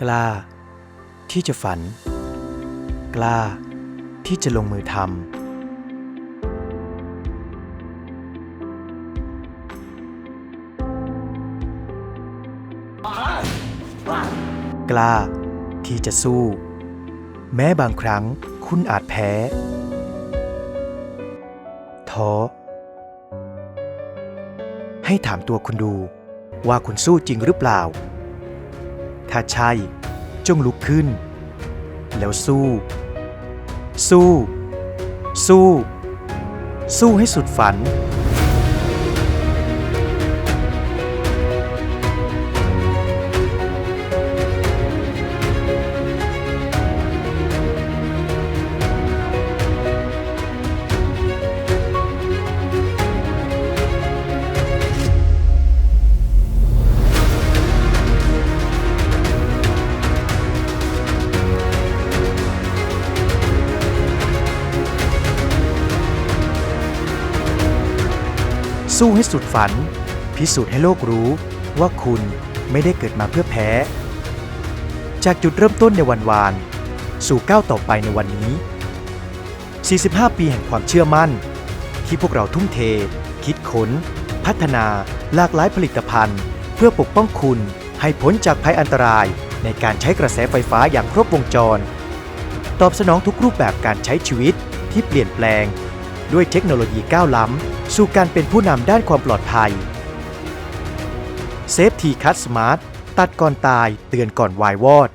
กล้า ที่จะฝัน กล้า ที่จะลงมือทำกล้า ที่จะสู้ แม้บางครั้งคุณอาจแพ้ท้อให้ถามตัวคุณดูว่าคุณสู้จริงหรือเปล่า ถ้าใช่ จงลุกขึ้น แล้วสู้ สู้ สู้ สู้ให้สุดฝัน สู้ให้สุดฝัน พิสูจน์ให้โลกรู้ว่าคุณไม่ได้เกิดมาเพื่อแพ้ จากจุดเริ่มต้นในวันวาน สู่ก้าวต่อไปในวันนี้ 45 ปีแห่งความเชื่อมั่น ที่พวกเราทุ่มเท คิดค้น พัฒนาหลากหลายผลิตภัณฑ์ เพื่อปกป้องคุณให้พ้นจากภัยอันตรายในการใช้กระแสไฟฟ้าอย่างครบวงจร ตอบสนองทุกรูปแบบการใช้ชีวิตที่เปลี่ยนแปลง ด้วยเทคโนโลยีก้าวล้ำ สู่การเป็นผู้นำด้านความปลอดภัย Safety Cut Smart ตัดก่อนตายเตือนก่อนวายวอด